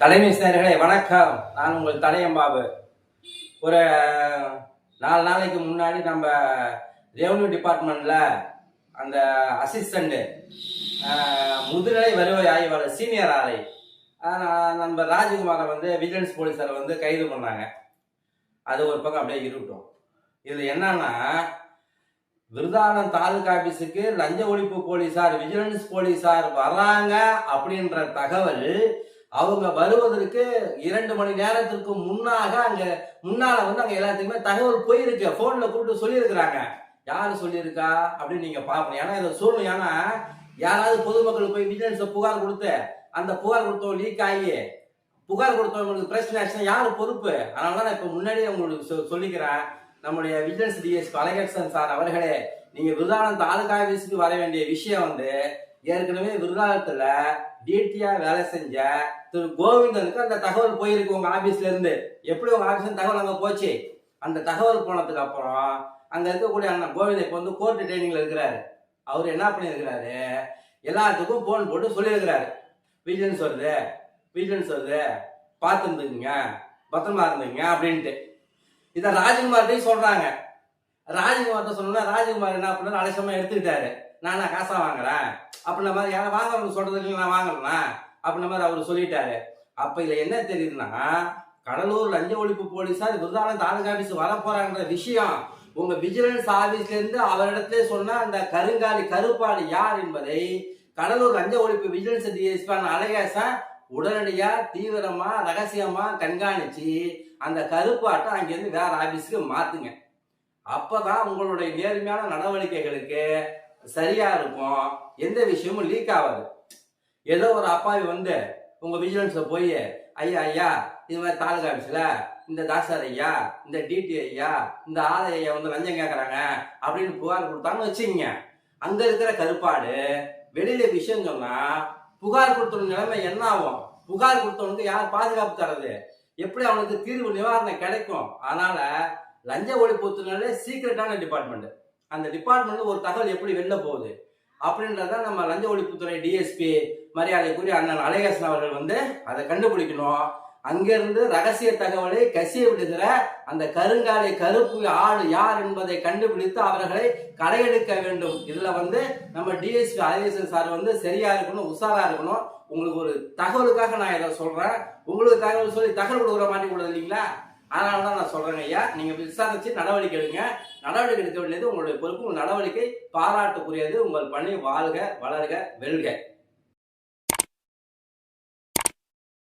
தலைமை சேர்களே வணக்கம். நான் உங்கள் தலையம்பாபு. ஒரு நாலு நாளைக்கு முன்னாடி நம்ம ரெவன்யூ டிபார்ட்மெண்ட்ல அந்த அசிஸ்டண்ட்டு முதுநிலை வருவாய் ஆய்வாளர் சீனியர் ஆலை நம்ம ராஜகுமாரை வந்து விஜிலன்ஸ் போலீஸார் வந்து கைது பண்ணாங்க. அது ஒரு பக்கம் அப்படியே இருக்கட்டும். இதில் என்னன்னா விருதானம் தாலுகா ஆஃபீஸுக்கு லஞ்ச ஒழிப்பு போலீஸார் விஜிலன்ஸ் போலீஸார் வராங்க அப்படின்ற தகவல் அவங்க வருவதற்கு இரண்டு மணி நேரத்திற்கு முன்னாக அங்க முன்னால வந்து அங்க எல்லாத்துக்குமே தகவல் போயிருக்கு. போன்ல கூப்பிட்டு சொல்லியிருக்கிறாங்க. யாரு சொல்லியிருக்கா? அப்படின்னு நீங்க பாக்கணும் ஏன்னா இதை சொல்லணும். ஏன்னா யாராவது பொதுமக்கள் போய் விஜிலன்ஸ் புகார் கொடுத்து அந்த புகார் கொடுத்தவங்க லீக் ஆகி புகார் கொடுத்தவங்களுக்கு பிரச்சனை ஆச்சுன்னா யாரு பொறுப்பு? அதனால தான் நான் இப்ப முன்னாடியே உங்களுக்கு சொ- சொல்லிக்கிறேன். நம்முடைய விஜிலன்ஸ் டிஎஸ்பி அழகேசன் சார் அவர்களே நீங்க விருதானந்த் தாலுகா வர வேண்டிய விஷயம் வந்து ஏற்கனவே விருதானத்துல டிடியா வேலை செஞ்ச திரு கோவிந்தனுக்கு அந்த தகவல் போயிருக்கு உங்க ஆபீஸ்ல இருந்து. எப்படி உங்க ஆபீஸ்ல தகவல் அங்க போச்சு? அந்த தகவல் போனதுக்கு அப்புறம் அங்க இருக்கக்கூடிய அண்ணன் கோவிந்தன் இப்ப வந்து கோர்ட் ட்ரைனிங்ல இருக்கிறாரு. அவர் என்ன பண்ணியிருக்கிறாரு? எல்லாத்துக்கும் போன் போட்டு சொல்லியிருக்கிறாரு. விஜிலன்ஸ் வருது விஜிலன்ஸ் வருது பார்த்துருந்துங்க பத்திரமா இருந்துங்க அப்படின்ட்டு. இதை ராஜ்குமார்ட்டையும் சொல்றாங்க. ராஜ்குமார்ட்ட சொன்னோம்னா ராஜ்குமார் என்ன பண்ணாரு? அலட்சியமா எடுத்துக்கிட்டாரு. நான் நான் காசா வாங்குறேன்? அப்படின்ற மாதிரி யாரும் வாங்குறவங்க இல்லை நான் வாங்கலாம் அப்படின்ன மாதிரி அவர் சொல்லிட்டாரு. அப்ப இதுல என்ன தெரியுதுன்னா கடலூர் லஞ்ச ஒழிப்பு போலீஸார் விருதானந்த தாலுகா ஆபீஸ் வர போறாங்கிற விஷயம். உங்க விஜிலன்ஸ் ஆபீஸ்ல இருந்து அவரிடத்துல சொன்ன அந்த கருங்காலி கருப்பாடு யார் என்பதை கடலூர் லஞ்ச ஒழிப்பு விஜிலன்ஸ் டிஎஸ்பான அழகேசன் உடனடியா தீவிரமா ரகசியமா கண்காணிச்சு அந்த கருப்பாட்டை அங்கிருந்து வேற ஆபீஸ்க்கு மாத்துங்க. அப்பதான் உங்களுடைய நேர்மையான நடவடிக்கைகளுக்கு சரியா இருக்கும். எந்த விஷயமும் லீக் ஆகாது. ஏதோ ஒரு அப்பாவி வந்து உங்க விஜிலன்ஸ்ல போய் ஐயா ஐயா இது மாதிரி தாலுகா ஆபீஸ்ல இந்த தாசார் ஐயா இந்த டிடி ஐயா இந்த ஆலை ஐயா வந்து லஞ்சம் கேட்கறாங்க அப்படின்னு புகார் கொடுத்தாங்கன்னு வச்சுக்கங்க. அங்க இருக்கிற கருப்பாடு வெளியில விஷயம் சொன்னா புகார் கொடுத்தவங்க நிலைமை என்ன ஆகும்? புகார் கொடுத்தவனுக்கு யார் பாதுகாப்பு தர்றது? எப்படி அவனுக்கு தீர்வு நிவாரணம் கிடைக்கும்? அதனால லஞ்ச ஒழிப்புத்துனாலே சீக்கிரட்டான டிபார்ட்மெண்ட் அந்த டிபார்ட்மெண்ட் ஒரு தகவல் எப்படி வெளில போகுது? அப்படின்றத நம்ம லஞ்ச ஒழிப்புத்துறை டிஎஸ்பி மரியாதைக்குரிய அண்ணன் அழகேசன் அவர்கள் வந்து அதை கண்டுபிடிக்கணும். அங்கிருந்து ரகசிய தகவலை கசிய விடுகிற அந்த கருங்காலை கருப்பு ஆள் யார் என்பதை கண்டுபிடித்து அவர்களை கடையெடுக்க வேண்டும். இதுல வந்து நம்ம டிஎஸ்பி அழகேசன் சார் வந்து சரியா இருக்கணும் உஷாரா இருக்கணும். உங்களுக்கு ஒரு தகவலுக்காக நான் இதை சொல்றேன். உங்களுக்கு தகவல் சொல்லி தகவல் கொடுக்குற மாதிரி கூட இல்லைங்களா? அதனால தான் நான் சொல்றேங்க ஐயா. நீங்க விசாரிச்சு நடவடிக்கை எடுங்க. நடவடிக்கை எடுக்க வேண்டியது உங்களுடைய பொறுப்பு. உங்கள் நடவடிக்கை பாராட்டுக்குரியது. உங்கள் பணி வாழ்க வளர்க வெல்க.